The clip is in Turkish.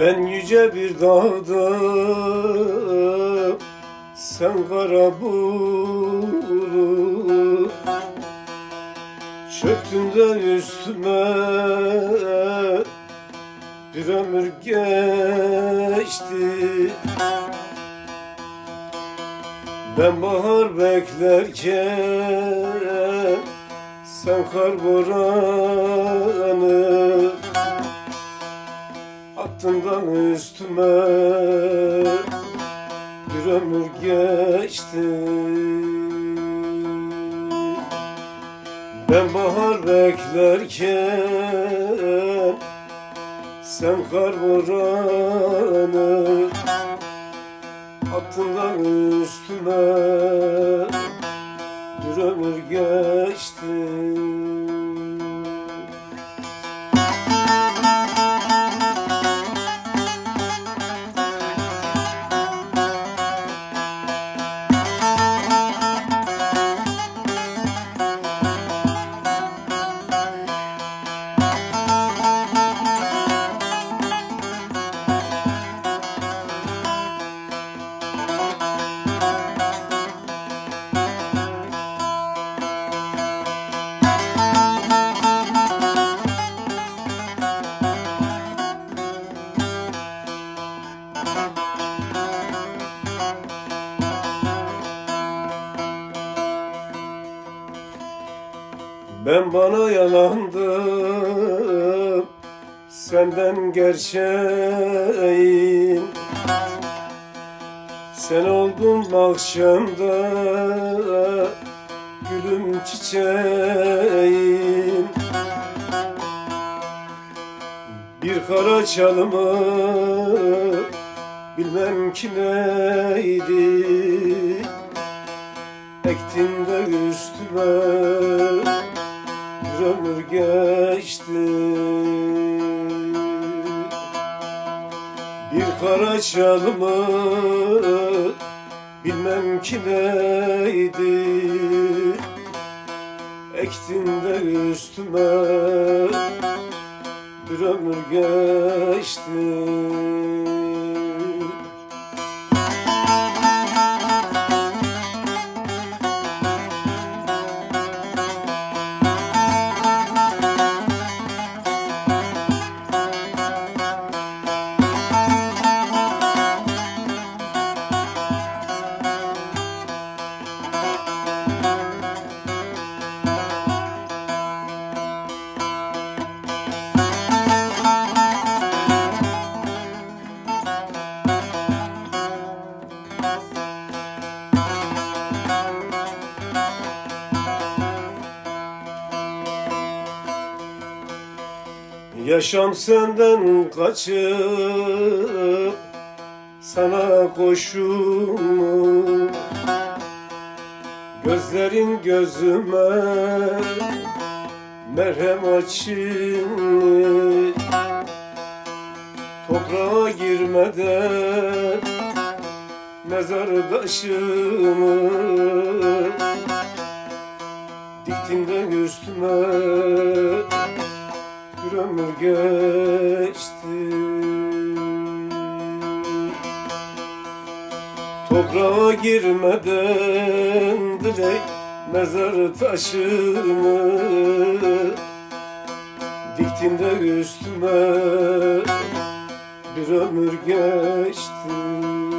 Ben yüce bir dağdım Sen kara bulut Çöktün de üstüme Bir ömür geçti. Ben bahar beklerken Sen kar boranı Attın da üstüme Bir ömür geçti. Ben bahar beklerken Sen kar boranı Attın üstüme Bir ömür geçti Ben bana yalandım Senden gerçeğin Sen oldun akşamda Gülüm çiçeğim. Bir kara çalımı Bilmem ki neydi. Ektin de üstüme ömür geçti. Bir kara çalımı bilmem ki neydi. Ektin de üstüme bir ömür geçti Yaşam senden kaçıp sana koşum Gözlerin gözüme merhem açın Toprağa girmeden mezar taşımı Diktin de üstüme bir ömür geçti. Toprağa girmeden direkt mezar taşımı Diktin de üstüme bir ömür geçti